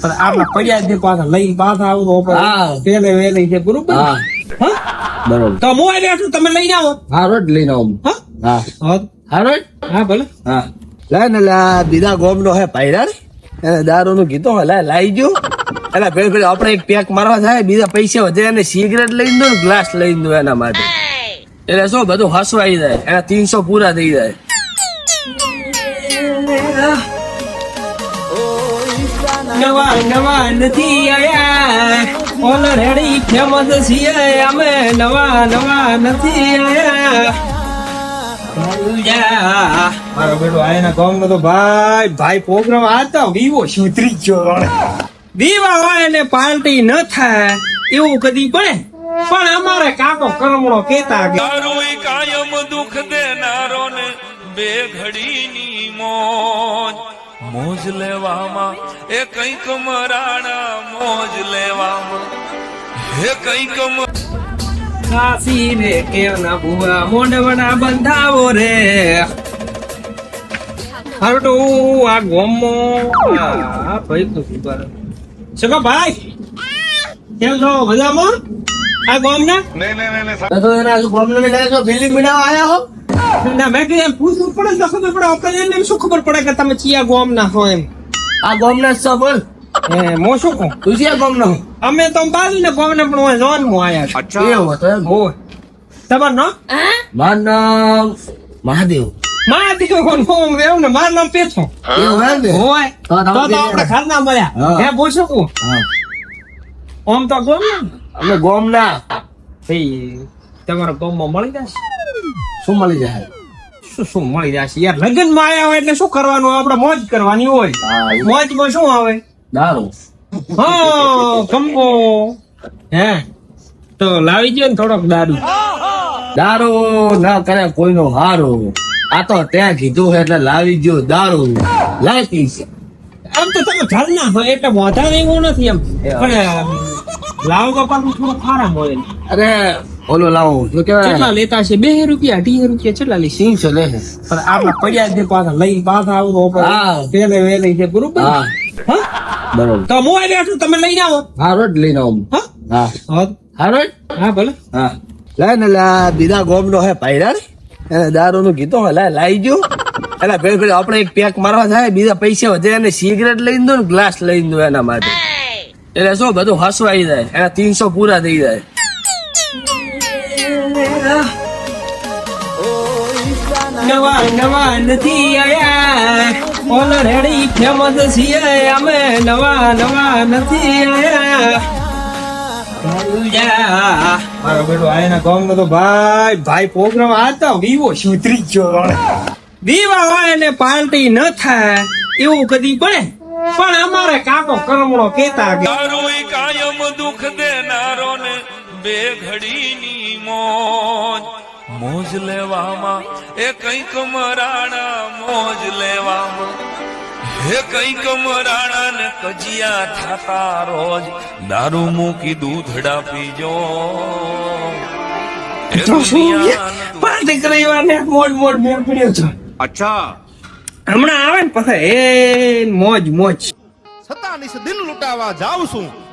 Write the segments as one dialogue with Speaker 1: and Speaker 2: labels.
Speaker 1: પણ આપણા પડ્યા પાછા લઈને પાછા આવું તો પેલે વેલે છે બરોબર?
Speaker 2: હા.
Speaker 1: હા?
Speaker 2: બરોબર.
Speaker 1: તો હું આવી છું તમે લઈને આવો.
Speaker 2: હા રોજ લઈને આવું.
Speaker 1: હા?
Speaker 2: હા.
Speaker 1: હા.
Speaker 2: હા રોજ?
Speaker 1: હા ભલે.
Speaker 2: હા. લે ને લે આ બીજા ગોમ નો હે પાયરા ને એને દારૂ નું કીધું હે લે લાઈ જો એટલે ભેળ ભેળ આપણે એક પેક મારવા થાય બીજા પૈસા વધે અને સિગરેટ લઈ દો ને ગ્લાસ લઈ દો એના માટે. એટલે શું બધું હસવાઈ જાય. એના તીનસો પૂરા થઈ જાય.
Speaker 1: નવા નવા નથી આયા ઓલરેડી ફેમસ છીએ અમે. નવા નવા નથી આયા મારો બેટો આયના ગામ નો તો ભાઈ ભાઈ પ્રોગ્રામ આતા વિવો સુધરી ગયો વિવા હોય ને પાર્ટી ન થાય એવું કદી પડે? પણ અમારે કાકો કરમણો કેતા કે
Speaker 3: કાયમ દુઃખ દેનારો ને બે ઘડીની મોજ. મોજ લેવામાં એ કંઈક મરાણા મોજ લેવામાં. હે કંઈક મ-
Speaker 1: કાશી રે કેવના ભુવા મોંડવડા બંધાવો રે. હારું તો હું આ ગોમો આ ભાઈ તો શું કરે? ભાઈ? કેમ છો? મજામાં? આ ગોમ ના
Speaker 2: તો એના ને બનાવવા આયા હો.
Speaker 1: ના મેં કીધું એમ પૂછવું પડે તો ખબર પડે. આપણે એને એમ શું ખબર પડે કે તમે ચિયા ગોમ ના છો એમ?
Speaker 2: આ ગોમ ના છો બોલ.
Speaker 1: મો શું કહું?
Speaker 2: તું ચિયા ગોમ નો
Speaker 1: અમે તો બાજુ ને ગોમ ને પણ હું જોન મો આયા અચ્છા.
Speaker 2: એવું તો એમ.
Speaker 1: હોય તમારું નામ?
Speaker 2: માર નામ મહાદેવ.
Speaker 1: મહાદેવ હું એવું ને માર નામ પેછો.
Speaker 2: એવું એમ
Speaker 1: હોય.
Speaker 2: તો
Speaker 1: તો આપણે ખાના મળ્યા.
Speaker 2: હે.
Speaker 1: બોલ શું
Speaker 2: હા.
Speaker 1: ઓમ તો ગોમ ના
Speaker 2: અમે ગોમ ના
Speaker 1: તમારો ગોમમાં મળી જશે.
Speaker 2: શું મળી જાય.
Speaker 1: શું શું મળી જશે યાર લગ્નમાં આવ્યા હોય એટલે શું કરવાનું? આપણે મોજ કરવાની હોય. મોજમાં શું આવે?
Speaker 2: દારૂ.
Speaker 1: હા કંપો હે? તો લાવી ગયો ને થોડોક દારૂ.
Speaker 2: દારૂ ના કરે કોઈનો હારો. આ તો ત્યાં કીધું છે એટલે લાવી ગયો દારૂ. લાવી છે.
Speaker 1: આમ તો તમે ઘર ના હોય એટલે વધારે એવું નથી એમ. પણ લાવ પાછું થોડું ખારા હોય.
Speaker 2: અરે ઓલો લાવો શું
Speaker 1: કેટલા
Speaker 2: કેવાય
Speaker 1: લેતા છે બે રૂપિયા અઢી રૂપિયા કેટલા લેશે.
Speaker 2: તીનસો લે
Speaker 1: પણ આપણા પડ્યા જ પાછા લઈ પાછા આવું તો પેલે વેલે છે બરોબર?
Speaker 2: હા.
Speaker 1: હા?
Speaker 2: બરોબર.
Speaker 1: તો હું આવી છું તમે લઈને આવો.
Speaker 2: હા રોજ લઈને આવું.
Speaker 1: હા?
Speaker 2: હા. રોજ
Speaker 1: હા ભલે.
Speaker 2: હા. લે ને લા આ બીજા ગોમ નો હે પાયરા એને દારૂ નું કીધું હે લે લાવી જો એટલે ફેર ફેર આપણે એક પેક મારવા થાય બીજા પૈસા વધે અને સિગરેટ લઈને દો ને ગ્લાસ લઈને દો એના માટે. એટલે શું બધું હસવાઈ જાય. એના તીનસો પૂરા થઈ જાય.
Speaker 1: નવા નવા નથી આયા. ઓલરેડી ફેમસ છીએ અમે. નવા નવા નથી આયા. મારો બેટો આયના ગામ નો તો ભાઈ ભાઈ પ્રોગ્રામ આતા વિવો સુધરી ગયો દીવા હોય ને પાર્ટી ન થાય એવું કદી પડે? પણ અમારે કાકો કરમણો કેતા કે
Speaker 3: કાયમ દુઃખ દેનારો ને બે ઘડીની મોજ મોજ લેવામાં એ કંઈક મરાણા મોજ લેવામાં. હે કંઈક મરાણા ને કજિયા થતા રોજ દારૂ મૂકી દૂધડા પીજો.
Speaker 1: પાર્ટી કરવા ને મોજ મોજ મેળ પડ્યો છે.
Speaker 4: અચ્છા.
Speaker 1: હમણાં આવે ને પછી એ મોજ મોજ.
Speaker 4: સત્તાની દિન લૂંટાવા જાઉં છું.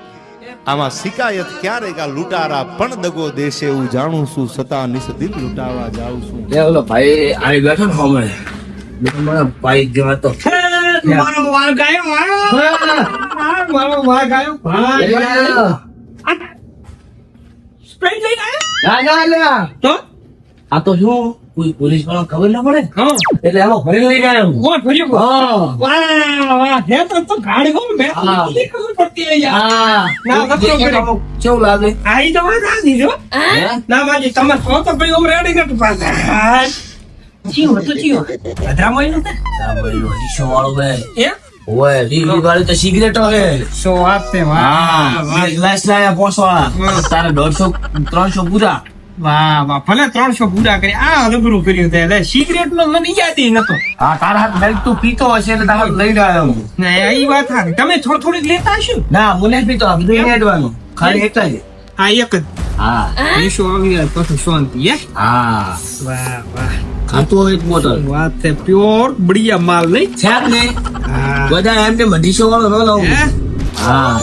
Speaker 4: આમાં શિકાયત ક્યારેક આ લૂંટારા પણ દગો દેશે એવું જાણું છું. સત્તાનીસ દિન લૂંટાવા જાઉં છું.
Speaker 2: એ ઓલો ભાઈ આવી બેઠો ને હમણે મારા ભાઈ જેવા તો
Speaker 1: મારો વાળ ગાયો મારો મારો વાળ ગાયો ભાઈ સ્પ્રેડ લઈને આયા?
Speaker 2: ના ના ના.
Speaker 1: તો?
Speaker 2: આ તો શું? કોઈ પોલીસવાળા ખબર ના પડે?
Speaker 1: હા.
Speaker 2: એટલે એમાં ફરી લઈ ગયા.
Speaker 1: કોણ ફર્યું
Speaker 2: હા.
Speaker 1: વાહ વાહ હે તો તો ગાડી હો મેં ખબર પડતી યાર.
Speaker 2: હા.
Speaker 1: ના, નથી
Speaker 2: પડે કેવું લાગે?
Speaker 1: આઈ તો ના
Speaker 2: દીજો
Speaker 1: ના માજી તમે કહો તો ભાઈ ઓમ રેડી કરતું પાછા હા. તો હતું ચીયો અધરામાં આવ્યું તે
Speaker 2: સાંભળ્યું ડીશો વાળો બે.
Speaker 1: એ
Speaker 2: ઓય વીવી વાળી તો સિગરેટો હે
Speaker 1: સો વાત છે
Speaker 2: વાહ બે ગ્લાસ લાયા પોસ વાળા તારે દોઢસો ત્રણસો પૂરા.
Speaker 1: વાહ વાહ ભલે ત્રણસો પૂરા કરી. આ અઘરું કર્યું તે. એટલે સિગરેટ નો મને યાદ નતો.
Speaker 2: હા તારા હાથ મેં તું પીતો હશે એટલે તારા હાથ લઈને હું.
Speaker 1: ના એ વાત હા તમે થોડી થોડી લેતા હશો?
Speaker 2: ના મને પીતો બધું નહીં ખાલી એક જ
Speaker 1: હા એક જ.
Speaker 2: હા.
Speaker 1: ઈશુ આવી જાય પછી શાંતિ હે?
Speaker 2: હા.
Speaker 1: વાહ વાહ.
Speaker 2: ખાતું એક બોટલ.
Speaker 1: વાત છે પ્યોર બઢિયા માલ નહીં?
Speaker 2: છે નહીં. બધા એમ કે ડીશો વાળો ન લાવું.
Speaker 1: હા?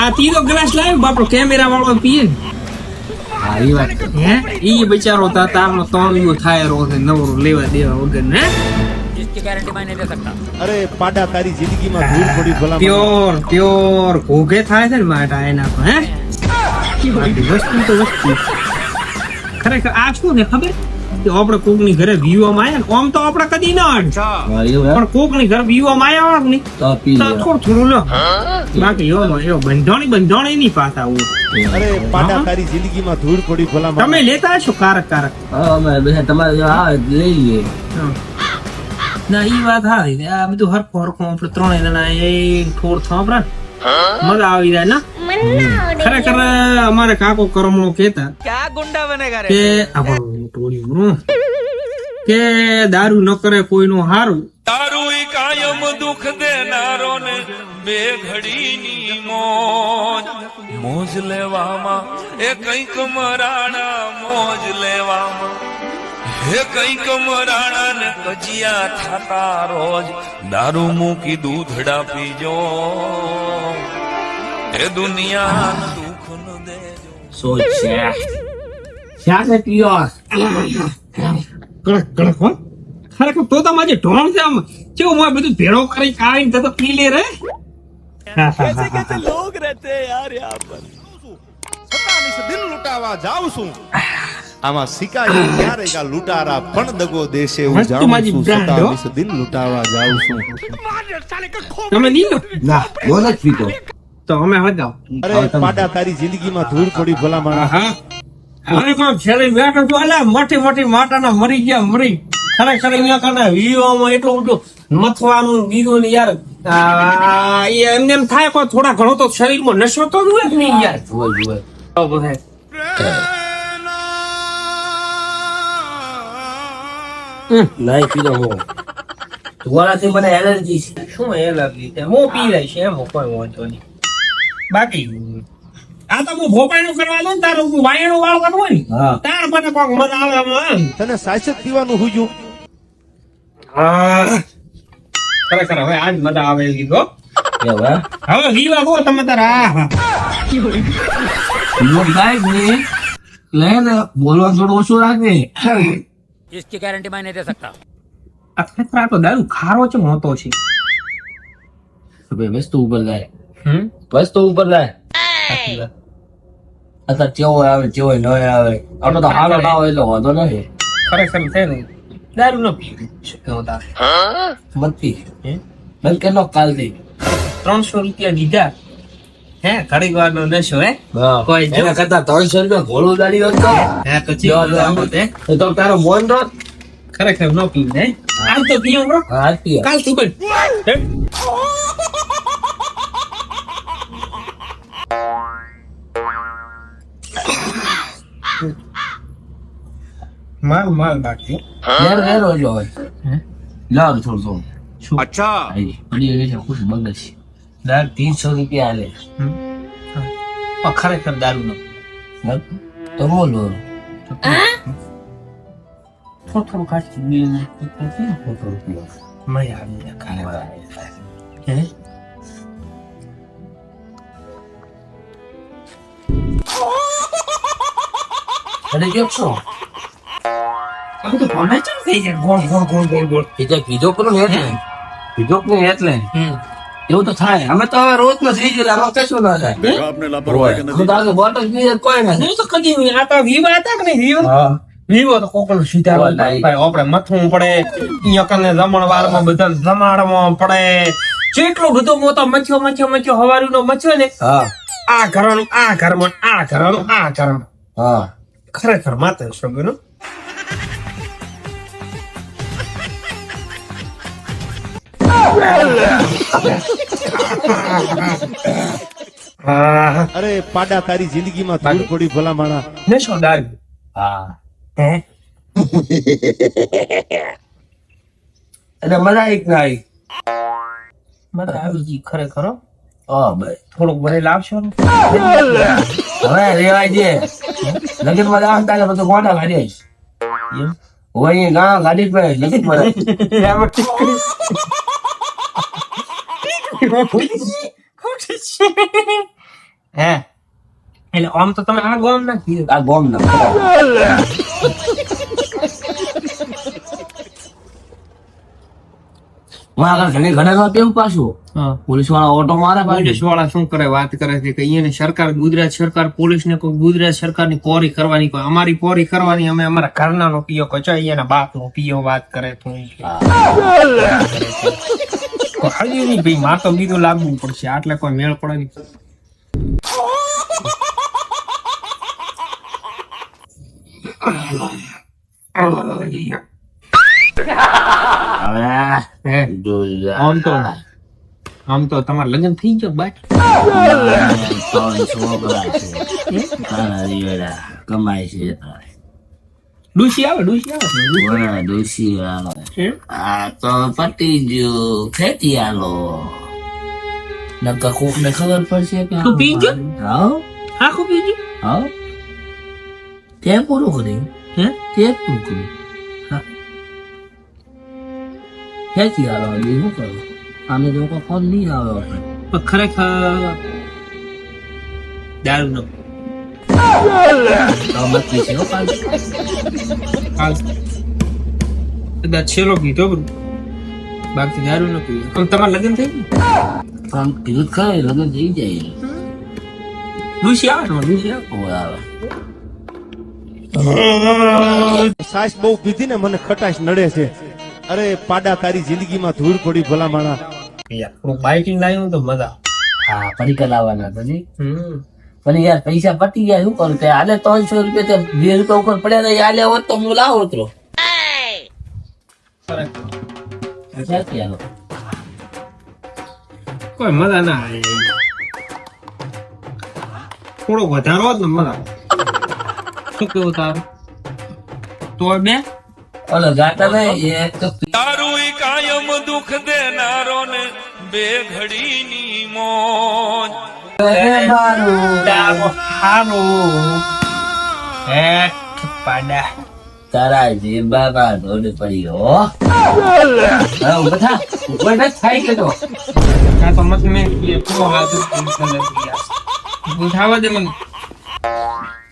Speaker 1: આ તીનો ગ્લાસ લાવ્યો બાપડો કેમેરા વાળો પીએ ને.
Speaker 2: એ વાત
Speaker 1: હે? ઈ બિચારો તા તારનો તણિયો થાય રો છે નવરો લેવા દેવા વગર ને
Speaker 4: અરે પાડા તારી જિંદગીમાં ધૂળ પડી ભલા
Speaker 1: પ્યોર પ્યોર ઘોઘે થાય છે ને માટા એના પર હે? વસ્તુ તો વસ્તુ. ખરેખર આ શું ને ખબર? કે આપણે કોકની ઘરે વિવામાં આયા ને આમ તો આપણે કદી ના અડ પણ કોકની ઘરે વિવામાં આયા હોય ને?
Speaker 2: તો
Speaker 1: તો. થોડું થોડું લો બાકી એવો એવો બંધાણી બંધાણી ની પાછા આવું.
Speaker 4: અરે
Speaker 1: પાટા.
Speaker 4: તારી જિંદગીમાં ધૂળ પડી ભલા
Speaker 1: તમે લેતા છો કારક કારક?
Speaker 2: અમે બધા તમારે જો આવે લઈએ.
Speaker 1: ના ઈ વાત હારી આ બધું હરખો હરખો આપણે ત્રણેય જણા એ થોડ થાંભરા ને. મજા આવી જાય ના? ખરેખર અમારે કાકો કરમણો કેતા કે આપણું ટોળિયું નું, કે દારૂ ન કરે કોઈનું હારું.
Speaker 3: તારું કાયમ દુઃખ દેનારો ને બે ઘડીની મોજ. મોજ લેવામાં એ કંઈક મરાણા મોજ લેવામાં. હે કંઈક મરાણા ને કજિયા થતા રોજ. દારૂ મૂકી દૂધડા પીજો એ દુનિયા દુઃખ ન દેજો.
Speaker 2: સોચ છે શા
Speaker 1: કડક કડક હો. ખરેખર તો તો ઢોળ છે આમ કેવું મોય બધું ભેળો કરી કાઈ તો તો પી લે રે? હા, હા, હા, હા.
Speaker 4: સત્તાવીસ દિન લૂંટાવા જાઉં છું. આમાં શિકારી ક્યારે કા લૂંટારા પણ દગો દેશે
Speaker 1: હું
Speaker 4: જાણું છું. સત્તાવીસ દિન લૂંટાવા જાઉં છું.
Speaker 1: તમે નહીં
Speaker 2: ના બોલ જ પીતો
Speaker 1: તો અમે હગાવ
Speaker 4: અરે પાડા તારી જિંદગીમાં ધૂળ પડી ભલા માણા
Speaker 1: હા. હવે પણ છેલ્લે બેઠો છું અલા મોટી મોટી માટાના મરી ગયા મરી. ખરેખર અહીંયા કને વિવામાં એટલું બધું મથવાનું બીજું ને યાર એમને એમ થાય પણ થોડા ઘણો તો શરીરમાં નશો તો જુએ જ નહીં યાર.
Speaker 2: જુએ જુએ નહીં પીતો હું. ધુવાણાથી મને એલર્જી છે.
Speaker 1: શું એલર્જી છે? હું પી લઈશ એમ કોઈ વાંધો નહીં. બાકી આ તો હું ભોપાઈનું કરવા દઉં ને તારું વાયણું વાળવાનું હોય ને
Speaker 2: હા
Speaker 1: તાર મને કોક મજા આવે એમ.
Speaker 4: તને સાચક પીવાનું હુજ્યું
Speaker 1: હા ખરેખર હવે આજ મજા આવે એવી ગો
Speaker 2: એવું હે
Speaker 1: હવે વિવા ગો તમે તારા આ હા
Speaker 2: પીવો ગાય ને લે ને બોલવા થોડું ઓછું રાખજે
Speaker 5: इसकी गारंटी मैं नहीं दे सकता
Speaker 1: આ ખરેખર આ તો દારૂ ખારો છે મોતો છે
Speaker 2: તો ભાઈ વસ્તુ ઉપર લાય
Speaker 1: હમ
Speaker 2: વસ્તુ ઉપર લાય અત્યારે કેવો આવે કેવો ન આવે આપણે તો હાલો ના હોય એટલે વાંધો નથી
Speaker 1: ખરેખર છે ને દારૂ ન
Speaker 2: મત બંધ કાલથી
Speaker 1: ત્રણસો રૂપિયા દીધા હે ઘડીક વાર નો નશો હે કોઈ
Speaker 2: એના કરતા ત્રણસો રૂપિયા ઘોડું દાડી હોત તો
Speaker 1: હે તો આમ હોત,
Speaker 2: તો તારો મોન રોત
Speaker 1: ખરેખર ન પીવું હે આમ તો પીવો બ્રો
Speaker 2: હા પીએ
Speaker 1: કાલ તું બોલ માલ માલ બાકી.
Speaker 2: યાર ઘેર હોય હોય? લાવ થોડું થોડું
Speaker 1: શું?
Speaker 2: આઈ પડી ગઈ છે. ખુશ બગસ દર ત્રીસો રૂપિયા આલે?
Speaker 1: ખરેખર દારૂ નો
Speaker 2: તો બોલો
Speaker 1: થોડું થોડું કાઢી બિલ મજા આવી જાય ખરેખર. હે?
Speaker 2: અરે કેમ છો?
Speaker 1: આ બધું ભણે. ને થઈ જાય? ગોળ ગોળ ગોળ ગોળ ગોળ.
Speaker 2: એ તો કીધો પણ ને એટલે કીધો કે એટલે
Speaker 1: હમ.
Speaker 2: એવું તો થાય. અમે તો હવે રોજ નો થઈ ગયેલા. આમાં કશું ના થાય. અમે તો આગળ બોટલ પીએ કોઈ ના
Speaker 1: હું તો કદી નહીં. આ તો વિવા હતા કે નહીં વિવા? વિવો તો કોકલ સીધા ભાઈ. આપણે મથવું પડે. અહીંયા કને જમણવારમાં બધા જમાડવા પડે. જેટલો બધો મોટો મચ્યો મચ્યો મચ્યો હવારીનો મચ્યો ને આ ઘરનું આ ઘરમાં આ ઘરનું આ ઘરમાં.
Speaker 2: હા.
Speaker 1: ખરેખર માતા સગનો
Speaker 4: અરે પાડા તારી જિંદગીમાં ધૂળ પડી. ભલા માણા
Speaker 1: નશો દારૂ
Speaker 2: હા. એટલે મજા આવી ના આવી?
Speaker 1: મજા આવી ગઈ ખરેખર
Speaker 2: ભાઈ.
Speaker 1: થોડુંક ભરે લાવશો ને.
Speaker 2: હવે રેવાય છે લગનમાં જવાનું તારે બધું ગોડા ગાડી આવીશ.
Speaker 1: એમ?
Speaker 2: હોય ગાડી પર લગન પર
Speaker 1: હે એટલે આમ તો તમે આ ગોમ ના કીધું
Speaker 2: આ ગોમ ના પોલીસવાળા ઓટો મારે
Speaker 1: પોલીસવાળા શું કરે? વાત કરે છે કે સરકાર, ગુજરાત સરકાર પોલીસ ને કોઈ ગુજરાત સરકારની પોરી કરવાની અમારી પોરી કરવાની, અમે અમારા ઘરના નો પીઓ કચો અહીંયા બાપ નો પીઓ વાત કરે તો હજી નહીં ભાઈ માર તો બીજું લાગવું પડશે. આટલે કોઈ મેળ પડે નહીં. આમ તો આમ તો તમારે લગ્ન થઈ ગયો બાટ
Speaker 2: કમાય છે.
Speaker 1: ડુસી આવે ડુસી આવે
Speaker 2: વાળો.
Speaker 1: હે?
Speaker 2: આ તો પતી ગયું ખેતી આલો નકર કોક ને ખબર પડશે કે
Speaker 1: તું પી ગયો?
Speaker 2: હાવ
Speaker 1: આખું પીજી
Speaker 2: હાવ તે પૂરું કરી
Speaker 1: હે
Speaker 2: તે પૂરું કરી હા. ખેતી આલો બીજું શું કરું આને તો કોઈ ફોન નહીં આવે.
Speaker 1: પણ ખરેખર દારૂ નો કદાચ છેલ્લો બધું બાકી દારૂ ન પીવું પણ તમારે લગ્ન થઈ ગયું
Speaker 2: પણ કીધું તો લગ્ન થઈ જાય
Speaker 1: ડુસી આવે ડુસી આવે
Speaker 4: સાસ બહુ પીધી ને મને ખટાશ નડે છે. અરે પાડા તારી જિંદગીમાં ધૂળ પડી ભલા માણા
Speaker 1: યાર થોડું બાઇકિંગ લાવ્યું તો મજા
Speaker 2: હા પડીકા લાવવાના તો નહીં?
Speaker 1: હમ.
Speaker 2: પણ યાર પૈસા પટી ગયા શું કરું? તે હાલે ત્રણસો રૂપિયા બે રૂપિયા ઉપર પડ્યા હતા, એ હાલે હોત તો હું લાવો ઉતરો
Speaker 1: કોઈ મજા ના આવે. થોડો વધારો હોત ને મજા શું કેવું તારું? તો બે?
Speaker 2: ઓલો ગાતા ને એ તો
Speaker 3: તારું કાયમ દુઃખ દેનારો ને બે ઘડીની મોજ.
Speaker 1: તારો
Speaker 2: જીબામાં ધોડ પડી હો. થા. ઊભો ન થાય કે તો.
Speaker 1: આ તો મત મેં પૂરો હાથ ઉઠાવા દે મને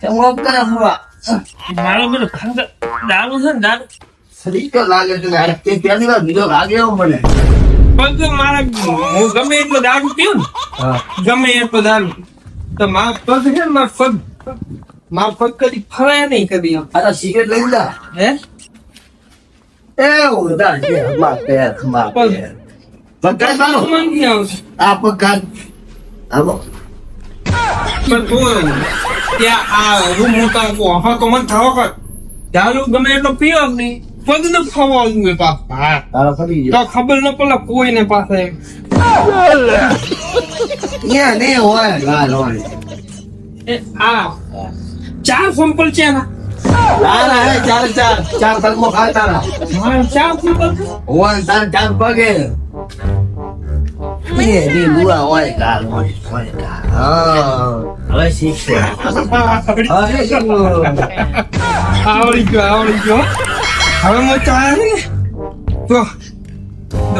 Speaker 2: કેમ ઓફ કરે ફુવા?
Speaker 1: મારો બધો ખાંડ દારૂ છે ને દારૂ
Speaker 2: શરીર તો લાગે છે ને, તે પહેલી વાર બીજો લાગે એવો મને
Speaker 1: પગ મારા હું ગમે એટલો દારૂ ને ગમે એટલો દારૂ. તો મારા પગ છે ને મારા પગ. મારા પગ કદી ફરાય નહીં કદી.
Speaker 2: આ સિગરેટ લઈ જા
Speaker 1: હે?
Speaker 2: એ ઉધા છે પેર પેર પગાર મારો.
Speaker 1: મને આવશે.
Speaker 2: આ પગાર. હાલો.
Speaker 1: પણ તું ત્યાં આ રૂમ મોટા તો મને થવા કર દારૂ ગમે એટલો પીવો નહીં? પગ ખવાનું દઉં પાછા હા
Speaker 2: તારો ફરી
Speaker 1: તો ખબર ન પડે કોઈને પાસે.
Speaker 2: ગયો ને હોય ગાલ હોય.
Speaker 1: એ આ. ચાર સંપલ છે ના
Speaker 2: તારા હે ચાર ચાર. ચાર પગમાં ખાય તારા.
Speaker 1: ચાર સંપલ
Speaker 2: હોય તાર ચાર પગે એ ની બુઆ હોય ગાલ હોય હોય ગાલ હા. હવે શીખશે.
Speaker 1: આવડી
Speaker 2: હવે શું
Speaker 1: આવડી ગયો આવડી ગયો. હવે હું ચાલે ને. તો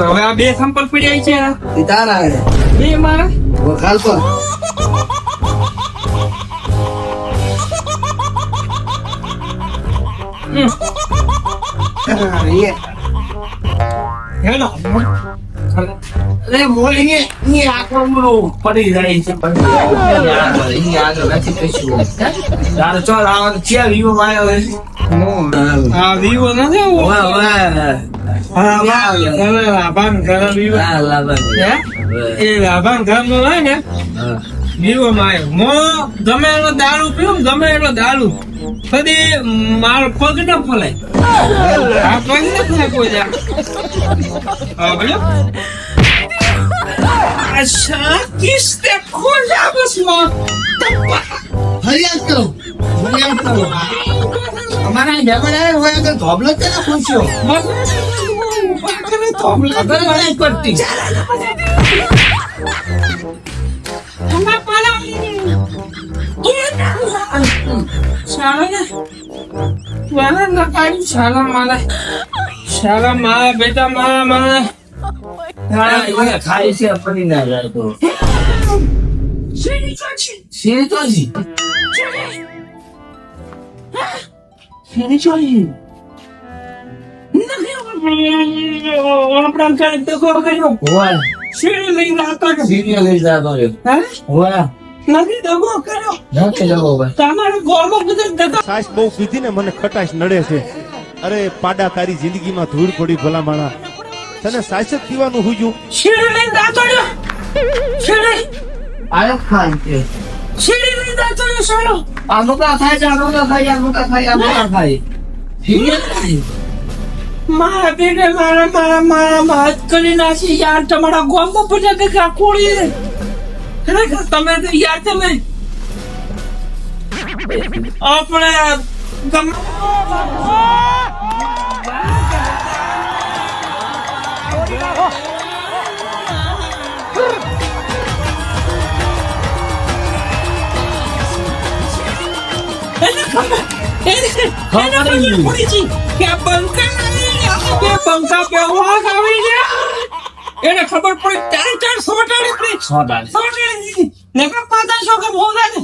Speaker 1: હવે આ બે સંપલ પડી છે
Speaker 2: એ તારા હે.
Speaker 1: બે મારા.
Speaker 2: વખાલ પર.
Speaker 1: હેલો.
Speaker 2: અરે બોલીએ ની પડી જાય છે. આગળ નથી કશું. ચાલો ચાલ આ ક્યાં વિવો આવ્યો
Speaker 1: વિવો નથી આવો
Speaker 2: ઓય ઓય
Speaker 1: હા હવે લાભાન ઘર વિવો
Speaker 2: આ લાવવા
Speaker 1: હે એ લાભાન ઘર નો હોય ને વિવો માં આવ્યો મો ગમે એનો દારૂ પીવું ગમે એટલો દારૂ કદી મારો પગ ન ફલાય આ પગ ન ફલાય કોઈ દાડો. હા બોલો અચ્છા કિસને ખોજા બસમાં
Speaker 2: ફરિયાદ કરો ફરિયાદ કરો અમારા ઝઘડા હોય તો ધોબલો છે ને પૂછ્યો ખબર નહીં પડતી
Speaker 1: શાળા મારા. બેટા મારા મારા.
Speaker 2: ખાય છે પડી ના જાય તો. શેરી તો જી શેરી લઈ જતો
Speaker 4: નડે છે. અરે, પાડા તારી જિંદગીમાં ધૂળ પડી ભલા માણા તને સાસ જ પીવાનું હુજ્યું
Speaker 1: શેરી આવતો રહ્યો શેરો
Speaker 2: મોટા થાય છે થાય આ મોટા થાય સિરિયલ થાય
Speaker 1: મારા બેટે મારા મારા મારા હાથ કરી નાખી યાર તમારા ગોળમાં બધા દગા કોળી ખરેખર તમે તો યાર તમે આપણે ગમે એને ખબર પડી ચાર ચાર સોટાડી પડી.
Speaker 2: સોટાડી.
Speaker 1: દીધી ને કે પાતા છો કે ભોગા ને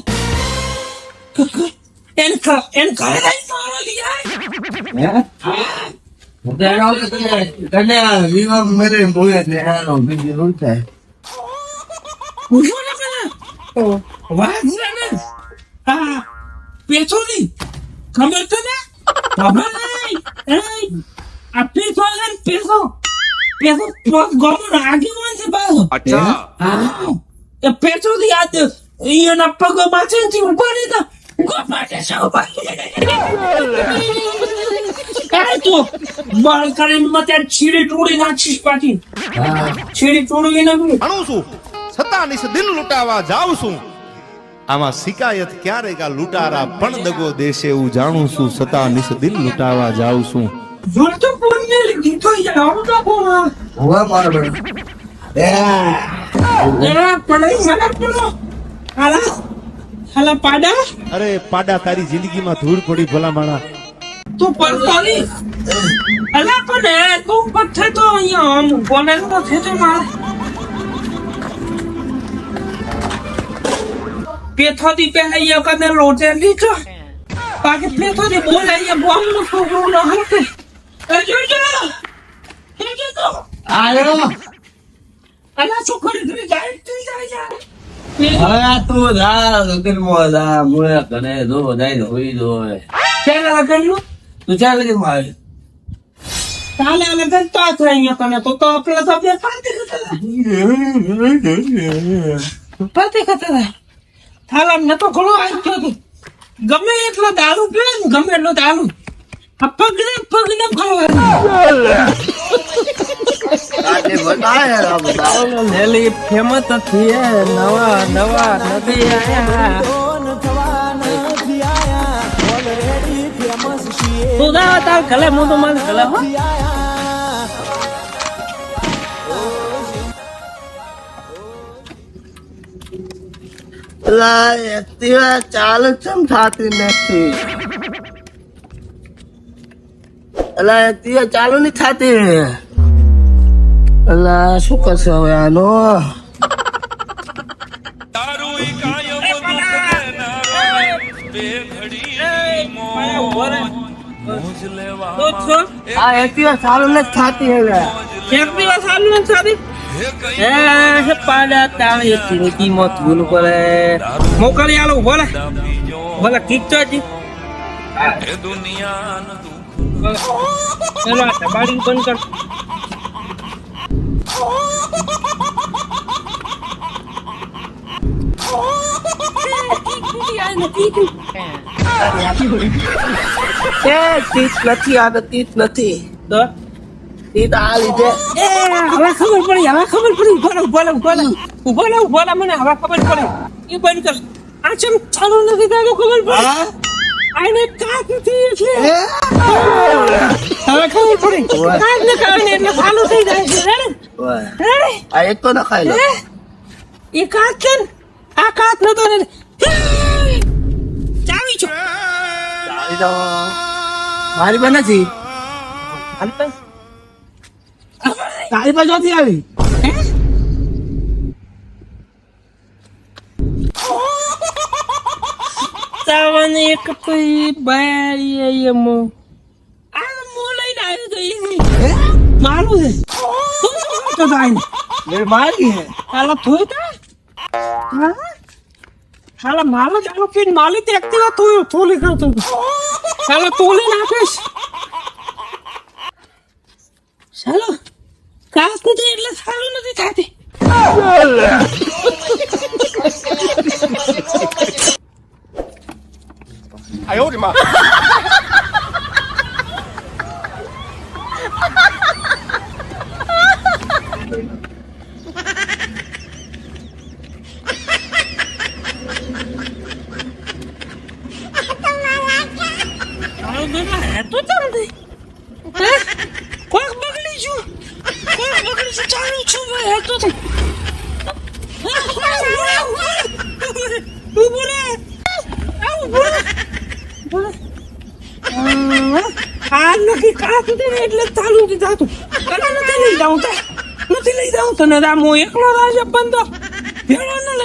Speaker 1: એને એને ઘરે લઈ મારો લીયા
Speaker 2: હું.
Speaker 1: પેલા વાઘ છે ને ખબર ખબર નહીં આ પેછો છે ને પેછો પોત ગોમનો આગેવાન છે પાછો હા એ થી આ એના ને તે ઊભા રહેતા ગોમા જશે ઊભા કાંઈ તું બળ કરીને મતે છીડી તોડી નાખીશ પાછી છીડી તોડી નાખું
Speaker 4: ભણું છું છતાં નિસ દિલ લૂંટાવા જાઉં છું આમાં શિકાયત ક્યારેક આ લૂંટારા પણ દગો દેશે એવું જાણું છું. છતાં નિસદિન લૂંટાવા જાઉં છું.
Speaker 1: જોર તો પૂર્ણ લીધી તો યાર તો પૂર્ણ
Speaker 2: હોવા મારો બેટો એ
Speaker 1: એના પડાઈ મને પૂરો હાલા. હાલા પાડા.
Speaker 4: અરે પાડા તારી જિંદગીમાં ધૂળ પડી ભલા માણા.
Speaker 1: તું પડતાની અલા પણ એ તું પથ્થે તો અહીંયા આમ બોલે તો છે તો મારે. પેથોથી પહેલા અહીંયા કને લોટે લીધો બાકી પેથોથી બોલે અહીંયા બોલનું છોકરું ન હશે એ એ
Speaker 2: આયો
Speaker 1: અલા છોકરી ઘરે જાય તું જાય
Speaker 2: હવે તું જા લગનમાં જા મુએ ઘરે દો જાય હોઈ દો
Speaker 1: ક્યારે લગનનું
Speaker 2: તું ચાલ લગનમાં આવી.
Speaker 1: કાલે લગન તો અહીંયા તને તો તો આપણે તો બે પાર્ટી કરતા પાર્ટી કરતા થાલા ને તો ઘણો આવી તું હતો. ગમે એટલો દારૂ પીવે ને ગમે એટલો દારૂ. આ પગને પગને નેલી ફેમસ હતી નવા નવા નથી આયા. તું તાર કલે હું તો મારે કલે હો.
Speaker 2: લા એક્ટિવા ચાલુ ચમ થતી નથી અલા એક્ટિવા ચાલુ નહીં થતી? અલા શું કરશે હવે આનો?
Speaker 3: તારું ઈ કાયમ દુઃખ દેનારો બે ઘડી મોજ મોજ લેવા
Speaker 1: તો છો.
Speaker 2: આ એક્ટિવા ચાલુ નથી થતી હવે.
Speaker 1: એક્ટિવા દિવસ નથી ને સાદી
Speaker 3: હે કઈ
Speaker 1: એ હે પાડા તાળી ચીનકી મોત ભૂલ કરે મોકલી આલો બોલે
Speaker 3: બીજો
Speaker 1: બોલે ઠીક તો જી
Speaker 3: એ દુનિયાનું દુઃખ
Speaker 1: ચલો આ બારી બંધ કર
Speaker 2: એ
Speaker 1: તો
Speaker 2: આ લીધે.
Speaker 1: એ હવે ખબર પડી હવે ખબર પડી. બોલે બોલે બોલે બોલે બોલે મને હવે ખબર પડી. એ બંધ કર. આ ચમ ચાલુ નથી થતું ખબર પડી? આને કાક નથી એટલે. હવે ખબર પડી. કાક ને કારણે એટલે ચાલુ થઈ જાય છે. રે
Speaker 2: આ એક તો નખાઈ લો.
Speaker 1: એ કાચ છે આ કાચ નતો ને. ચાવી છો?
Speaker 2: તો મારી પણ નથી.
Speaker 1: હાલ બસ.
Speaker 2: તારી પાસે નથી આવી
Speaker 1: હે? બતાવવાની એક તો ઈ amor. Ah, આ મો લઈને daí. તો Malu, é? છે તું શું કરતો હતો આઈને?
Speaker 2: મેરી મારી હે
Speaker 1: હાલા થોય તા હા હાલા માલો ચાલો માલી તે એક્ટિવા થોયું થોલી કરતો હતો. હાલા તોલી નાખીશ ચાલો કાસ નથી એટલે સારું નથી થતી મારો બેટા હેતો ચાલ દે કોઈક બગડી છું કોઈક બગડી છું ચાલુ છું ભાઈ હેતો થઈ ઊભો રે આ ઊભો રે ઊભો રે. આ નથી કાચ દે ને એટલે ચાલુ નથી થતું તને નથી લઈ જાઉં તા નથી